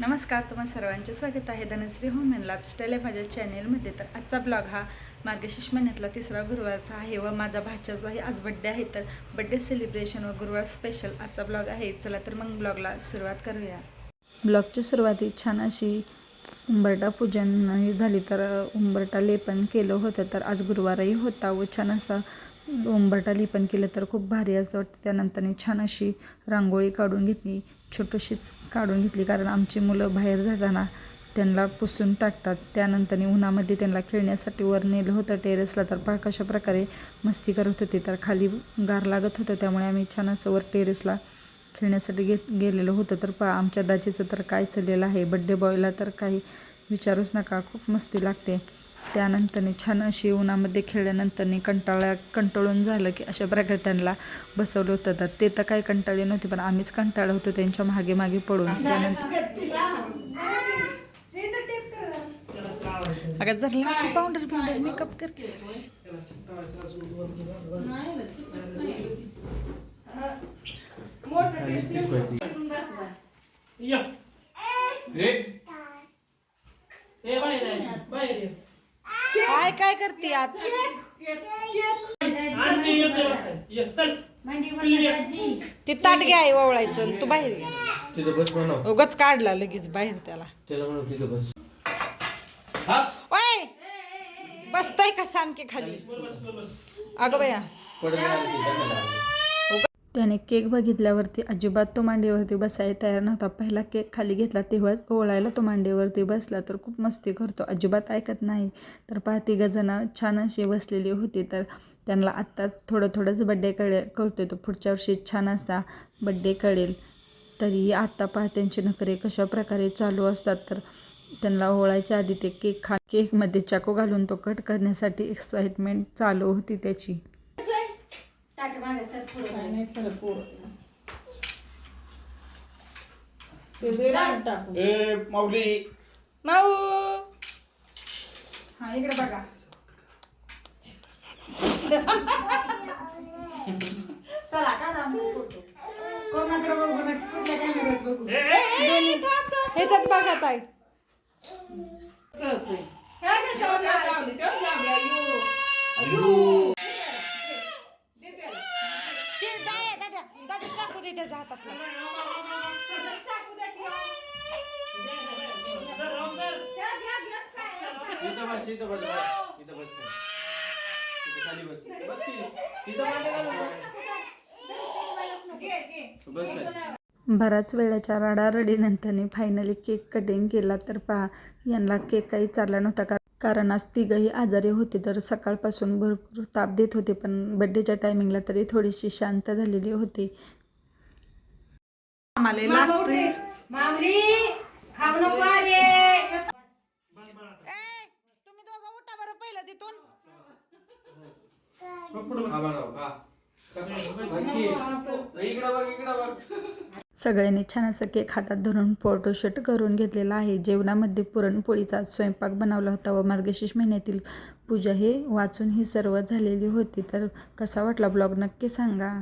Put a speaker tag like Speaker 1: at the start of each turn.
Speaker 1: नमस्कार तुम्हा सर्वांचे स्वागत आहे. धनश्री होम अँड लाईफस्टाईल या माझ्या चॅनेलमध्ये. तर आजचा ब्लॉग हा मार्गशीर्ष महिन्यातला तिसरा गुरुवारचा आहे व माझा भाच्याचाही आज बड्डे आहे. तर बड्डे सेलिब्रेशन व गुरुवार स्पेशल आजचा ब्लॉग आहे. चला तर मग ब्लॉगला सुरुवात करूया. ब्लॉगची सुरुवाती छान अशी उंबरटा पूजन झाली तर उंबरटा लेपन केलं होतं. तर आज गुरुवारही होता व छान असा उंबरटा लेपन केलं तर खूप भारी असं वाटतं. त्यानंतरने छान अशी रांगोळी काढून घेतली छोटीशीच काढून घेतली कारण आमची मुलं बाहेर जाताना त्यांना पुसून टाकतात. त्यानंतर उन्हामध्ये त्यांना खेळण्यासाठी वर नेलं होतं टेरेसला तर पहा कशा प्रकारे मस्ती करत होते तर खाली गार लागत होतं त्यामुळे आम्ही छान असं वर टेरेसला खेळण्यासाठी घेत गेलेलो होतं. तर पहा आमच्या दाजीचं तर काय चाललेलं आहे? बड्डे बॉयला तर काही विचारूच नका खूप मस्ती लागते. त्यानंतरने छान अशी उन्हामध्ये खेळल्यानंतरने कंटाळा कंटाळून झालं की अशा प्रकारे त्यांना बसवलं होतं. तर ते तर काही कंटाळले नव्हते पण आम्हीच कंटाळलं होतो त्यांच्या मागे मागे पडून. त्यानंतर अगं जर पावडर पावडर मेकअप कर
Speaker 2: या. ए. बाहेर आहे, बाहेर.
Speaker 1: काय करते आज? ती ताट घ्या आई ओवळायचं आणि तू बाहेर ये.
Speaker 3: तिथं बस म्हणव
Speaker 1: उगाच काढला लगेच बाहेर त्याला. ओय! बसताय का सांग खाली? अगं बया. त्याने केक बघितल्यावरती अजिबात तो मांडीवरती बसायला तयार नव्हता. पहिला केक खाली घेतला तेव्हाच ओळायला तो मांडीवरती बसला. तर खूप मस्ती करतो. अजिबात ऐकत नाही. तर पहा तिघंजणं छान अशी बसलेली होती. तर त्यांना आत्ता थोडं थोडंच बड्डे कळे करतोय. तो पुढच्या वर्षी छान असा बड्डे कळेल. तरीही आत्ता पहा नखरे कशा प्रकारे चालू असतात. तर त्यांना ओळायच्या आधी ते केक खा केकमध्ये चाकू घालून तो कट करण्यासाठी एक्साइटमेंट चालू होती त्याची.
Speaker 3: ए माऊली.
Speaker 1: माऊ. हा इकडे बघा. चला काढा फोटो. कोणाकडे बघू ना कुठल्या कॅमेऱ्यात बघू. ह्याच्यात बघा ताई. चाकू दे त्याच्या हातातला
Speaker 3: इथं बस इथं बस इथं बस इथं खाली बस बस की. इथं मांडी घालून बस. बस खाली.
Speaker 1: बराच वेळाच्या रडारडीनंतरने फायनली केक कटिंग केला तर पहा यांना केक काही चालला नव्हता का कारण आज तिघही आजारी होते तर सकाळपासून भरपूर ताप देत होते पण बड्डेच्या टायमिंगला तरी थोडीशी शांत झालेली होती आम्हाला लाजतोय
Speaker 4: माऊली खाऊ नको अरे
Speaker 1: तुम्ही दोघं उठा बरं पहिलं तिथून.
Speaker 3: म्हणाव. नक्की. इकडं बघ इकडं बघ
Speaker 1: सगळ्यांनी छान असं केक हातात धरून फोटोशूट करून घेतलेला आहे. जेवणामध्ये पुरणपोळीचा स्वयंपाक बनवला होता व मार्गशीर्ष महिन्यातील पूजा हे वाचून ही सर्व झालेली होती. तर कसा वाटला ब्लॉग नक्की सांगा.